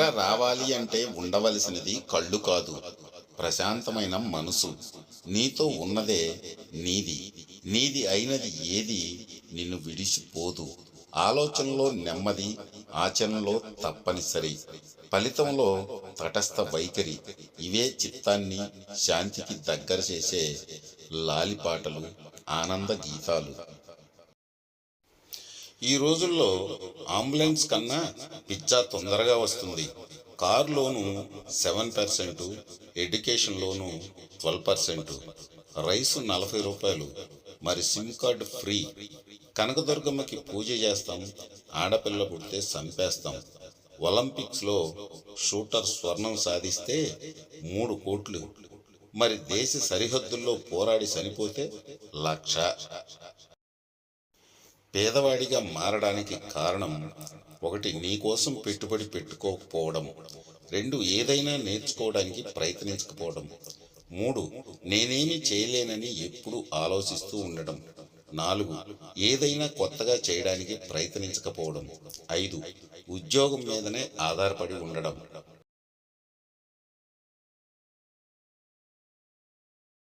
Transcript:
నిద్ర రావాలి అంటే ఉండవలసినది కళ్ళు కాదు. ప్రశాంతమైన మనసు. నీతో ఉన్నదే నీది. నీది అయినది ఏది నిన్ను విడిచిపోదు. ఆలోచనలో నెమ్మది ఆచరణలో తప్పనిసరి. ఫలితంలో తటస్థ వైఖరి. ఇవే చిత్తాన్ని శాంతికి దగ్గర చేసే లాలిపాటలు ఆనంద గీతాలు. ఈ రోజుల్లో అంబులెన్స్ కన్నా పిచ్చా తొందరగా వస్తుంది. Car loan seven percent education loan twelve percent. Rice నలభై రూపాయలు. మరి సిమ్ కార్డు ఫ్రీ. కనకదుర్గమ్మకి పూజ చేస్తాం. ఆడపిల్ల పుడితే చంపేస్తాం. ఒలింపిక్స్లో షూటర్ స్వర్ణం సాధిస్తే మూడు కోట్లు. మరి దేశ సరిహద్దుల్లో పోరాడి చనిపోతే లక్ష. పేదవాడిగా మారడానికి కారణం ఒకటి నీకోసం పెట్టుబడి పెట్టుకోకపోవడం. రెండు ఏదైనా నేర్చుకోవడానికి ప్రయత్నించకపోవడం. మూడు నేనేమి చేయలేనని ఎప్పుడు ఆలోచిస్తూ ఉండడం. నాలుగు ఏదైనా కొత్తగా చేయడానికి ప్రయత్నించకపోవడం. ఐదు ఉద్యోగం మీదనే ఆధారపడి ఉండడం.